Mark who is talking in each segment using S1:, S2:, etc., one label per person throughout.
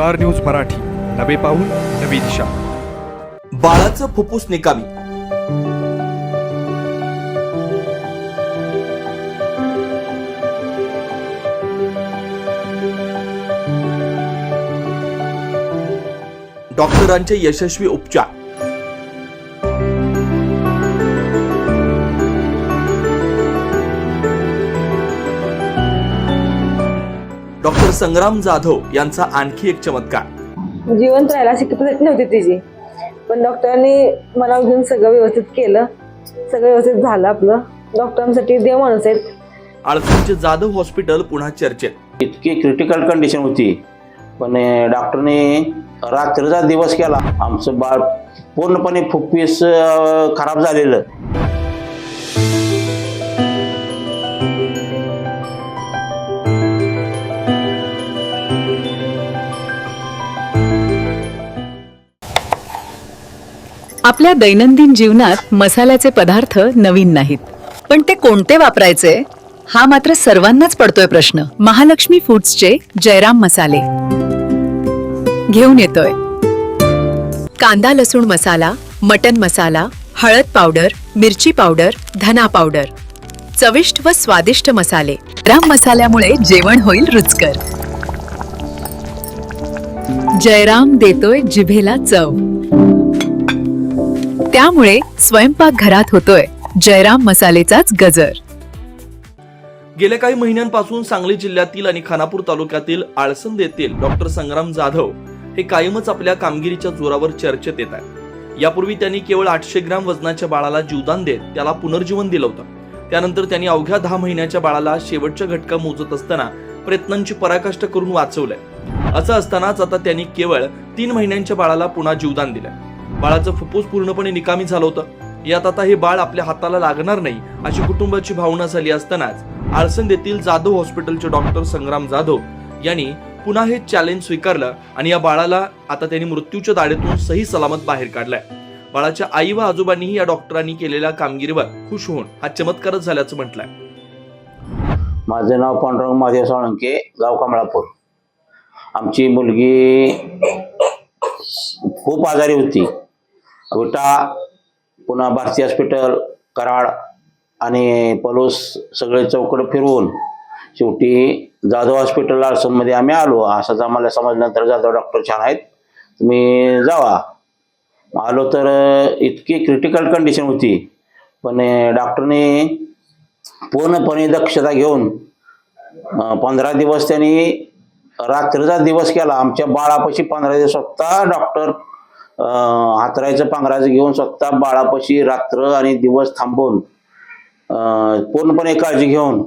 S1: Star news Marathi. नवे पाऊल नवी दिशा.
S2: बाळाचं फुफ्फुस निकामी. डॉक्टरांचे यशस्वी उपचार. डॉक्टर संग्राम जाधव यांचा आणखी एक चमत्कार.
S3: जिवंत राहायला अशी कॅपॅसिटी नव्हती तिची. पण डॉक्टरांनी मला घेऊन सगळं व्यवस्थित केलं. सगळं व्यवस्थित झालं आपलं. डॉक्टरांसाठी देव माणूस आहेत.
S2: आळसांचे जाधव हॉस्पिटल पुन्हा चर्चेत.
S4: इतकी क्रिटिकल कंडिशन होती. पण डॉक्टरने रात्रीचा दिवस केला. आमचं बाळ पूर्णपणे फुफ्फीस अं, खराब झालेलं.
S5: आपल्या दैनंदिन जीवनात मसाल्याचे पदार्थ नवीन नाहीत. पण ते कोणते वापरायचे? हा मात्र सर्वांनाच पडतोय प्रश्न. महालक्ष्मी फूड्सचे जयराम मसाले. घेऊन येतोय. कांदा लसूण मसाला मटन मसाला हळद पावडर मिरची पावडर धना पावडर. चविष्ट व स्वादिष्ट मसाले. राम मसाल्यामुळे जेवण होईल रुचकर. जयराम देतोय जिभेला चव. त्यामुळे स्वयंपाक घरात होतोय. जयराम मसालेचाच गजर.
S2: गेल्या काही महिन्यांपासून सांगली जिल्ह्यातील आणि खानापूर तालुक्यातील आळसंद येथील डॉक्टर संग्राम जाधव हे कायमच आपल्या कामगिरीच्या जोरावर चर्चेत येत आहेत. यापूर्वी त्यांनी केवळ आठशे ग्रॅम वजनाच्या बाळाला जीवदान देत त्याला पुनर्जीवन दिलं होतं. त्यानंतर त्यांनी अवघ्या दहा महिन्याच्या बाळाला शेवटच्या घटका मोजत असताना प्रयत्नांची पराकाष्ट करून वाचवलंय. असं असतानाच आता त्यांनी केवळ तीन महिन्यांच्या बाळाला पुन्हा जीवदान दिलंय. बाळाचं फुप्फुस पूर्णपणे निकामी झालं होतं. यात आता हे बाळ आपल्या हाताला लागणार नाही अशी कुटुंबाची भावना झाली असतानाच आळसंद येथील जाधव हॉस्पिटलचे डॉक्टर संग्राम जाधव यांनी पुन्हा हे चॅलेंज स्वीकारलं आणि या बाळाला आता त्यांनी मृत्यूच्या दाढेतून सही सलामत बाहेर काढलाय. बाळाच्या आई व आजोबांनीही या डॉक्टरांनी केलेल्या कामगिरीवर खुश होऊन हा चमत्कारच झाल्याचं म्हटलंय.
S4: माझं नाव पांडुरंग महादेव साळुंके गाव कमळापूर. आमची मुलगी खूप आजारी होती. विटा पुन्हा भारती हॉस्पिटल कराड आणि पलूस सगळे चौकड फिरवून शेवटी जाधव हॉस्पिटल लालसनमध्ये आम्ही आलो. असंच आम्हाला समजल्यानंतर जाधव डॉक्टर छान आहेत. तुम्ही जावा. आलो तर इतकी क्रिटिकल कंडिशन होती. पण डॉक्टरने पूर्णपणे दक्षता घेऊन पंधरा दिवस त्यांनी रात्रीचा दिवस केला. आमच्या बाळापाशी पंधरा दिवस स्वतः डॉक्टर हातरायचं पांघरायचं घेऊन स्वतः बाळापाशी रात्र आणि दिवस थांबून पूर्णपणे काळजी घेऊन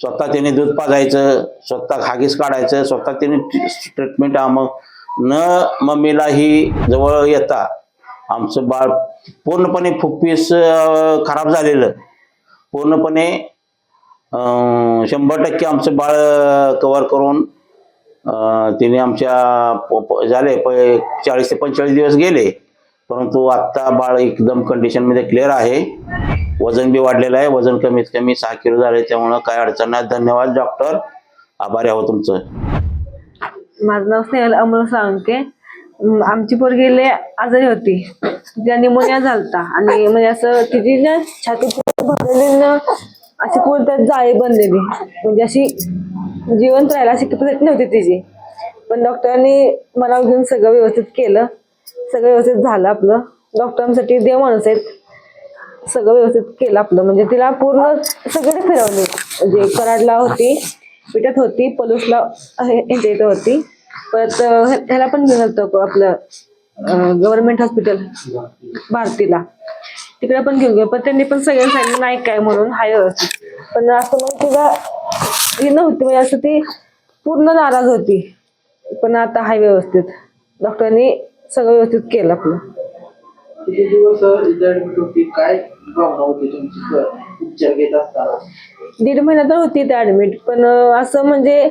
S4: स्वतः त्याने दूध पाजायचं स्वतः हागीस काढायचं स्वतः त्याने ट्रीटमेंट मग न मम्मीलाही जवळ येता आमचं बाळ पूर्णपणे फुप्पीस खराब झालेलं. पूर्णपणे शंभर टक्के आमचं बाळ कवर करून तिने आमच्या झाले प- चाळीस ते पंचेचाळीस दिवस गेले. परंतु आत्ता बाळ एकदम कंडिशनमध्ये क्लिअर आहे. वजन बी वाढलेलं आहे. वजन कमीत कमी सहा किलो झाले त्यामुळं काय अडचण नाही. धन्यवाद डॉक्टर आभारी आहो तुमचं.
S3: माझं नाव स्नेहल अमोल साळुंके. आमची पोरगी लय आजारी होती. तिला निमोनिया झालता. आणि म्हणजे असं तिची ना छाती भरलेली ना अशी पूर्ण जाळी बनलेली. म्हणजे अशी जिवंत राहायला अशी कॅपॅसिटी नव्हती तिची. पण डॉक्टरांनी मला घेऊन सगळं व्यवस्थित केलं. सगळं व्यवस्थित झालं आपलं. डॉक्टरांसाठी देव माणूस आहेत. सगळं व्यवस्थित केलं आपलं. म्हणजे तिला पूर्ण सगळे फिरवले. म्हणजे कराडला होती पिठात होती पलूसला हे- इथं होती. परत ह्याला पण घेऊन होतो आपलं गव्हर्नमेंट हॉस्पिटल भारतीला. तिकडे पण घेऊन गेलो पण त्यांनी पण सगळ्यांनी सांगितलं नाही काय म्हणून हाय व्यवस्थित. पण असं मग तिला ही नव्हती म्हणजे असं ती पूर्ण नाराज होती. पण आता हाय व्यवस्थित. डॉक्टरांनी सगळं व्यवस्थित केलं आपलं.
S6: किती दिवस इथे ऍडमिट होती? काय भावना होती तुमची? क- उपचार घेत असताना?
S3: दीड महिना तर होती ते ऍडमिट पण असं म्हणजे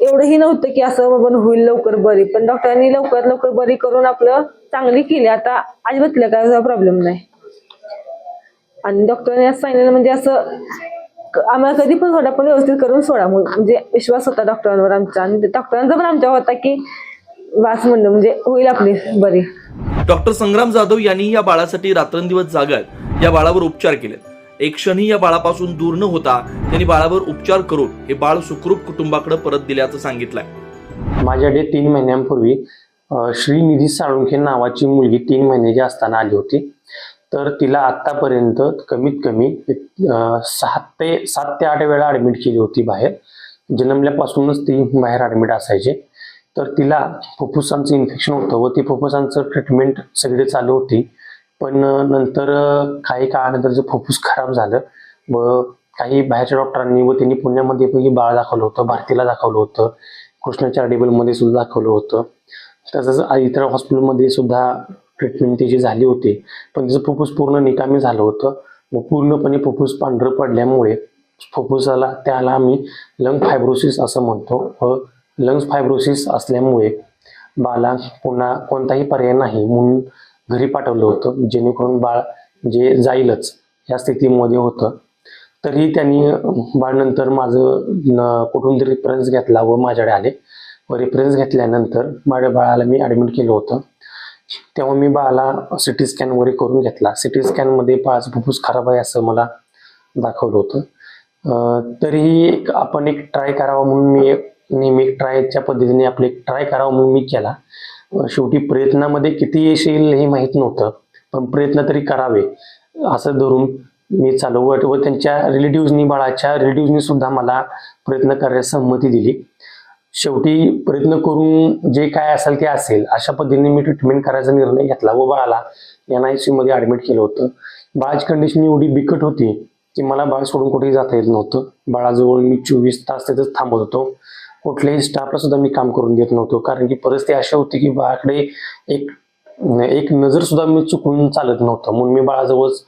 S3: एवढंही नव्हतं की असं बाबा होईल लवकर बरी. पण डॉक्टरांनी लवकर लवकर बरी करून आपलं चांगली केली. आता अजिबात काय प्रॉब्लेम नाही. आणि डॉक्टरांनी असं सांगितलं म्हणजे असं आम्हाला कधी पण सोडा पण व्यवस्थित करून सोडा म्हणून. म्हणजे विश्वास होता डॉक्टरांवर आमचा. आणि डॉक्टरांचा पण आमच्यावर होता की वास म्हणलं म्हणजे होईल आपली बरी.
S2: डॉक्टर संग्राम जाधव यांनी या बाळासाठी रात्रंदिवस जागत या बाळावर उपचार केले एक क्षणही या बाळापासून दूर न होता त्यांनी बाळावर उपचार करून हे बाळ सुखरूप कुटुंबाकडे परत दिल्याचं सांगितलंय.
S7: माझ्याकडे तीन महिन्यांपूर्वी श्रीनिधी साळुंखे नावाची मुलगी तीन महिन्याची असताना आली होती. तर तिला आत्तापर्यंत कमीत कमी सात ते सात ते आठ वेळा ॲडमिट केली होती बाहेर. जन्मल्यापासूनच ती बाहेर ॲडमिट असायची. तर तिला फुफ्फुसांचं इन्फेक्शन होतं व ती फुफ्फुसांचं ट्रीटमेंट सगळी चालू होती. पण नंतर काही काळानंतर जे फुफ्फुस खराब झालं व काही बाहेरच्या डॉक्टरांनी व त्यांनी पुण्यामध्ये पैकी बाळ दाखवलं होतं भारतीला दाखवलं होतं. कृष्ण चॅरिटेबलमध्ये सुद्धा दाखवलं होतं. तसंच इतर हॉस्पिटलमध्ये सुद्धा ट्रीटमेंट त्याची झाली होती पण त्याचं फुफ्फुस पूर्ण निकामी झालं होतं. व पूर्णपणे फुफ्फुस पांढरं पडल्यामुळे फुफ्फुसाला त्याला आम्ही लंग फायब्रोसिस असं म्हणतो. व लंग्स फायब्रोसिस असल्यामुळे बाला पुन्हा कोणताही पर्याय नाही म्हणून घरी पाठवलं होतं. जेणेकरून बाळ जे जाईलच या स्थितीमध्ये होतं. तरी त्यांनी बाळ नंतर माझं न- कुठून तरी रेफरन्स घेतला व माझ्याकडे आले. व रेफरन्स घेतल्यानंतर माझ्या बाळाला मी ॲडमिट केलं होतं. तेव्हा मी बाळाला सी टी स्कॅन वगैरे करून घेतला. सी टी स्कॅनमध्ये पाच फुफ्फुस खराब आहे असं मला दाखवलं होतं. तरीही एक आपण एक ट्राय करावा म्हणून मी एक नेहमी ट्रायच्या पद्धतीने आपलं एक ट्राय करावा म्हणून मी केला. शेवटी प्रयत्नामध्ये किती यश येईल हे माहीत नव्हतं पण प्रयत्न तरी करावे असं धरून मी चालू. व व त्यांच्या रिलेटिव्हनी बाळाच्या रिलेटिव्हनी सुद्धा मला प्रयत्न करण्यास संमती दिली. शेवटी प्रयत्न करून जे काय असेल ते असेल अशा पद्धतीने मी ट्रीटमेंट करायचा निर्णय घेतला व बाळाला एन आय सी मध्ये ऍडमिट केलं होतं. बाळाची कंडिशन एवढी बिकट होती की मला बाळ सोडून कुठेही जाता येत नव्हतं. बाळाजवळ मी चोवीस तास तिथंच थांबत होतो. कुठल्याही स्टाफला सुद्धा मी काम करून देत नव्हतो. कारण की परिस्थिती अशी होती की बाळाकडे एक एक नजर सुद्धा मी चुकून चालत नव्हतं. म्हणून मी बाळाजवळच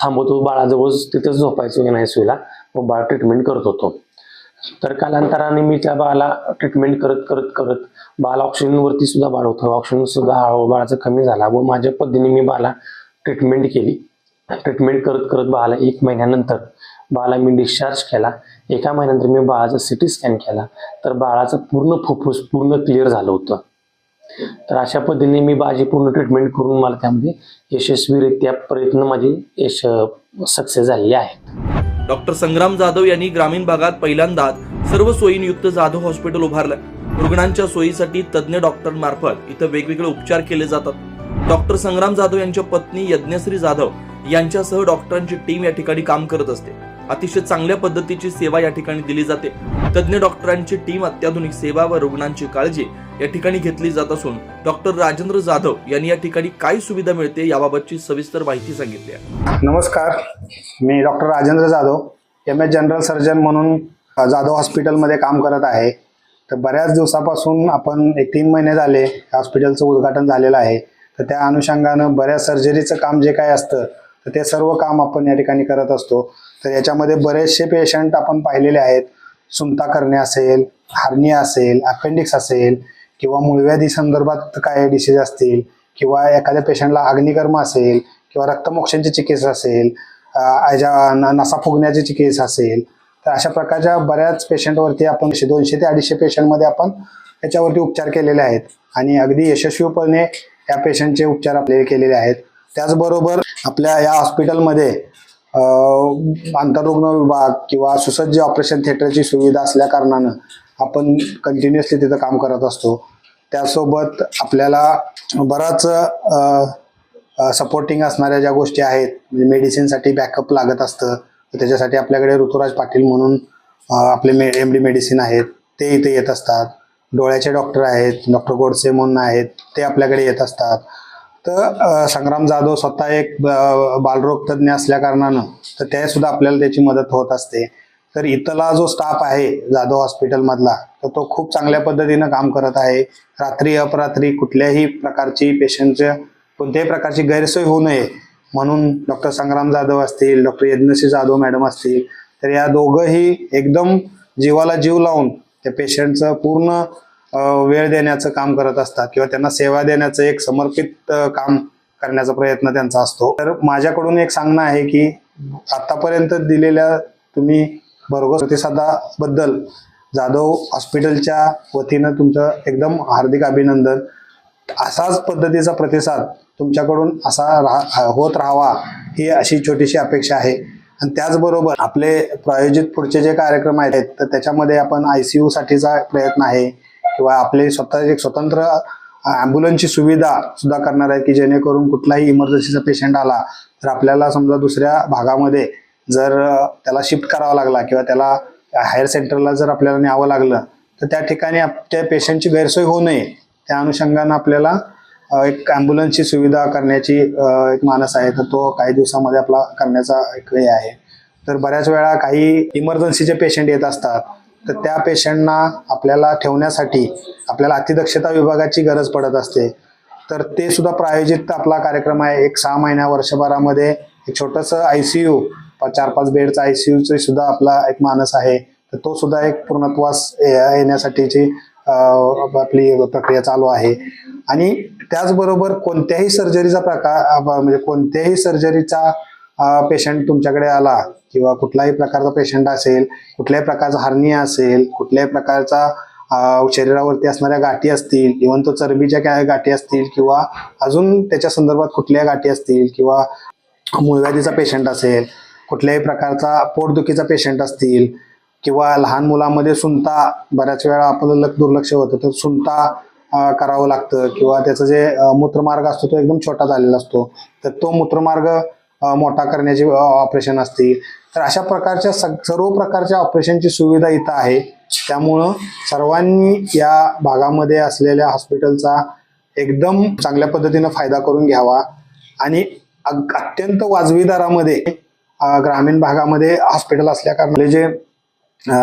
S7: थांबवतो बाळाजवळच तिथंच झोपायचो एन आय सीला व बाळ ट्रीटमेंट करत होतो. तर कालांतराने मी त्या बाळाला ट्रीटमेंट करत करत करत बाळाला ऑक्सिजनवरती सुद्धा बाळ होतं ऑक्सिजन सुद्धा हळूहळू बाळाचा कमी झाला व माझ्या पद्धतीने मी बाळाला ट्रीटमेंट केली. ट्रीटमेंट करत करत बाळाला एक महिन्यानंतर बाळाला मी डिस्चार्ज केला. एका महिन्यानंतर मी बाळाचा सिटी स्कॅन केला. तर बाळाचं पूर्ण फुफ्फुस पूर्ण क्लिअर झालं होतं. तर अशा पद्धतीने मी माझी पूर्ण ट्रीटमेंट करून मला त्यामध्ये यशस्वीरित्या प्रयत्न माझे यश सक्सेस झालेले आहेत.
S2: डॉक्टर संग्राम जाधव यांनी ग्रामीण भागात पहिल्यांदाच सर्व सोयींयुक्त जाधव हॉस्पिटल उभारलं. रुग्णांच्या सोयीसाठी तज्ज्ञ डॉक्टरांमार्फत इथं वेगवेगळे उपचार केले जातात. डॉक्टर संग्राम जाधव यांच्या पत्नी यज्ञश्री जाधव यांच्यासह डॉक्टरांची टीम या ठिकाणी काम करत असते. अतिशय चांगल्या पद्धतीची सेवा या ठिकाणी दिली जाते. तज्ज्ञ डॉक्टरांची टीम अत्याधुनिक सेवा व रुग्णांची काळजी या ठिकाणी घेतली जात असून डॉक्टर राजेंद्र जाधव यांनी या ठिकाणी काय सुविधा मिळते याबाबतची सविस्तर माहिती सांगितली आहे.
S8: नमस्कार मी doctor Rajendra Jadhav M S general surgeon म्हणून जाधव हॉस्पिटलमध्ये काम करत आहे. तर बऱ्याच दिवसापासून आपण एक तीन महिने झाले हॉस्पिटलचं उद्घाटन झालेलं आहे. तर त्या अनुषंगानं बऱ्याच सर्जरीचं काम जे काय असतं तर ते सर्व काम आपण या ठिकाणी करत असतो. तर याच्यामध्ये बरेचसे पेशंट आपण पाहिलेले आहेत. सुंता करणे असेल हार्निया असेल अपेंडिक्स असेल किंवा मूळव्याधी संदर्भात काय डिसीज असतील किंवा एखाद्या पेशंटला अग्निकर्म असेल किंवा रक्तमोक्षांची चिकित्सा असेल ज्या न- नसा फुगण्याची चिकित्सा असेल तर अशा प्रकारच्या बऱ्याच पेशंटवरती आपण दोनशे ते अडीचशे पेशंटमध्ये आपण याच्यावरती उपचार केलेले आहेत. आणि अगदी यशस्वीपणे या पेशंटचे उपचार आपले केलेले आहेत. त्याचबरोबर आपल्या या हॉस्पिटलमध्ये आंतररुग्ण विभाग किंवा सुसज्ज ऑपरेशन थिएटरची सुविधा असल्या कारणानं आपण कंटिन्युअसली तिथं काम करत असतो. त्यासोबत आपल्याला बराच सपोर्टिंग असणाऱ्या ज्या गोष्टी आहेत म्हणजे मेडिसिनसाठी बॅकअप लागत असतं त्याच्यासाठी आपल्याकडे ऋतुराज पाटील म्हणून आपले मे एम डी मेडिसिन आहेत ते इथे येत असतात. डोळ्याचे डॉक्टर आहेत डॉक्टर गोडसे म्हणून आहेत ते आपल्याकडे येत असतात. तर संग्राम जाधव स्वतः एक बालरोग तज्ज्ञ असल्या कारणानं तर ते सुद्धा आपल्याला त्याची मदत होत असते. तर इथला जो स्टाफ आहे जाधव हॉस्पिटलमधला तर तो खूप चांगल्या पद्धतीनं काम करत आहे. रात्री अपरात्री कुठल्याही प्रकारची पेशंटच्या कोणत्याही प्रकारची गैरसोय होऊ नये. म्हणून डॉक्टर संग्राम जाधव असतील डॉक्टर यज्ञश्री जाधव मॅडम असतील तर या दोघंही एकदम जीवाला जीव लावून त्या पेशंटचं पूर्ण वेळ देण्याचं काम करत असतात किंवा त्यांना सेवा देण्याचं एक समर्पित काम करण्याचा प्रयत्न त्यांचा असतो. तर माझ्याकडून एक सांगणं आहे की आतापर्यंत दिलेल्या तुम्ही भरघोस प्रतिसादाबद्दल जाधव हॉस्पिटलच्या वतीनं तुमचं एकदम हार्दिक अभिनंदन. असाच पद्धतीचा प्रतिसाद तुमच्याकडून असा राहा होत राहावा ही अशी छोटीशी अपेक्षा आहे. आणि त्याचबरोबर आपले प्रायोजित पुढचे जे कार्यक्रम आहेत तर त्याच्यामध्ये आपण आय सी यूसाठीचा प्रयत्न आहे. किंवा आपले स्वतः एक स्वतंत्र ॲम्ब्युलन्सची सुविधा सुद्धा करणार आहे की जेणेकरून कुठलाही इमर्जन्सीचा पेशंट आला तर आपल्याला समजा दुसऱ्या भागामध्ये जर त्याला शिफ्ट करावा लागला किंवा त्याला हायर सेंटरला जर आपल्याला न्यावं लागलं तर त्या ठिकाणी त्या पेशंटची गैरसोय होऊ नये. त्या अनुषंगानं आपल्याला एक ॲम्ब्युलन्सची सुविधा करण्याची एक मानस आहे. तर तो काही दिवसामध्ये आपला करण्याचा एक हे आहे. तर बऱ्याच वेळा काही इमर्जन्सीचे पेशंट येत असतात. तर त्या पेशंटना आपल्याला ठेवण्यासाठी आपल्याला अतिदक्षता विभागाची गरज पडत असते. तर ते सुद्धा प्रायोजित आपला कार्यक्रम आहे. एक सहा महिन्या वर्षभरामध्ये एक छोटंसं आय सी यू चार पाच बेडचा आय सी यूचे सुद्धा आपला एक मानस आहे. तर तो सुद्धा एक पूर्णत्वास ये- येण्यासाठीची आपली प्रक्रिया चालू आहे. आणि त्याचबरोबर कोणत्याही सर्जरीचा प्रकार म्हणजे कोणत्याही सर्जरीचा पेशंट तुमच्याकडे आला किंवा कुठलाही प्रकारचा पेशंट असेल कुठल्याही प्रकारचा हर्निया असेल कुठल्याही प्रकारचा शरीरावरती असणाऱ्या गाठी असतील इव्हन तो चरबीच्या काय गाठी असतील किंवा अजून त्याच्या संदर्भात कुठल्या गाठी असतील किंवा मूळव्याधीचा पेशंट असेल कुठल्याही प्रकारचा पोटदुखीचा पेशंट असतील किंवा लहान मुलामध्ये सुंता बऱ्याच वेळा आपलं लक्ष दुर्लक्ष होतं तर सुंता करावं लागतं किंवा त्याचं जे मूत्रमार्ग असतो तो एकदम छोटा झालेला असतो तर तो मूत्रमार्ग मोठा करण्याचे ऑपरेशन असतील. तर अशा प्रकारच्या सग सर्व प्रकारच्या ऑपरेशनची सुविधा इथं आहे. त्यामुळं सर्वांनी या भागामध्ये असलेल्या हॉस्पिटलचा एकदम चांगल्या पद्धतीनं फायदा करून घ्यावा. आणि अग- अत्यंत वाजवी दरामध्ये ग्रामीण भागामध्ये हॉस्पिटल असल्या कारणाने जे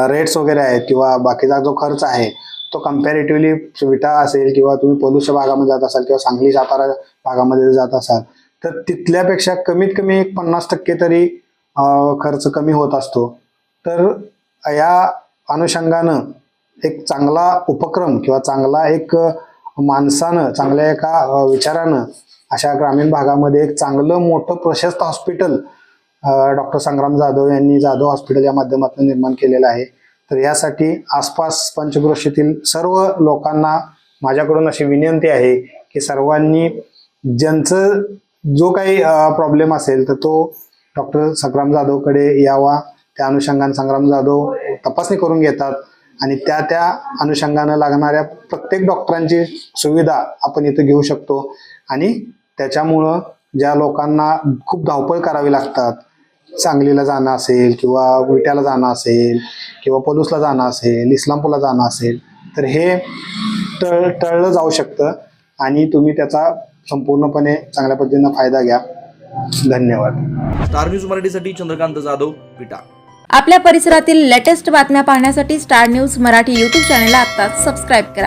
S8: रेट्स वगैरे आहेत किंवा बाकीचा जो खर्च आहे तो कम्पॅरेटिव्हली विटा असेल किंवा तुम्ही पोलूच्या भागामध्ये जात असाल किंवा सांगली सातारा भागामध्ये जात असाल तर तिथल्यापेक्षा कमीत कमी एक पन्नास टक्के तरी खर्च कमी होत असतो. तर या अनुषंगानं एक चांगला उपक्रम किंवा चांगला एक माणसानं चांगल्या एका विचारानं अशा ग्रामीण भागामध्ये एक चांगलं मोठं प्रशस्त हॉस्पिटल डॉक्टर संग्राम जाधव यांनी जाधव हॉस्पिटल या माध्यमातून निर्माण केलेलं आहे. तर यासाठी आसपास पंचक्रोशीतील सर्व लोकांना माझ्याकडून अशी विनंती आहे की सर्वांनी ज्यांचं जो काही प्रॉब्लेम असेल तर तो डॉक्टर संग्राम जाधवकडे यावा. त्या अनुषंगाने संग्राम जाधव तपासणी करून घेतात आणि त्या त्या अनुषंगानं लागणाऱ्या प्रत्येक डॉक्टरांची सुविधा आपण इथं घेऊ शकतो. आणि त्याच्यामुळं ज्या लोकांना खूप धावपळ करावी लागतात सांगलीला जाणं असेल किंवा विट्याला जाणं असेल किंवा पलूसला जाणं असेल इस्लामपूरला जाणं असेल तर हे टळ टळलं जाऊ शकतं. आणि तुम्ही त्याचा संपूर्णपणे चांगल्या पद्धतीनं फायदा घ्या. धन्यवाद.
S2: स्टार न्यूज मराठीसाठी चंद्रकांत जाधव विटा
S9: आपल्या परिसरातील लेटेस्ट बातम्या पाहण्यासाठी स्टार न्यूज मराठी यूट्यूब चॅनलला आत्ताच सबस्क्राईब करा.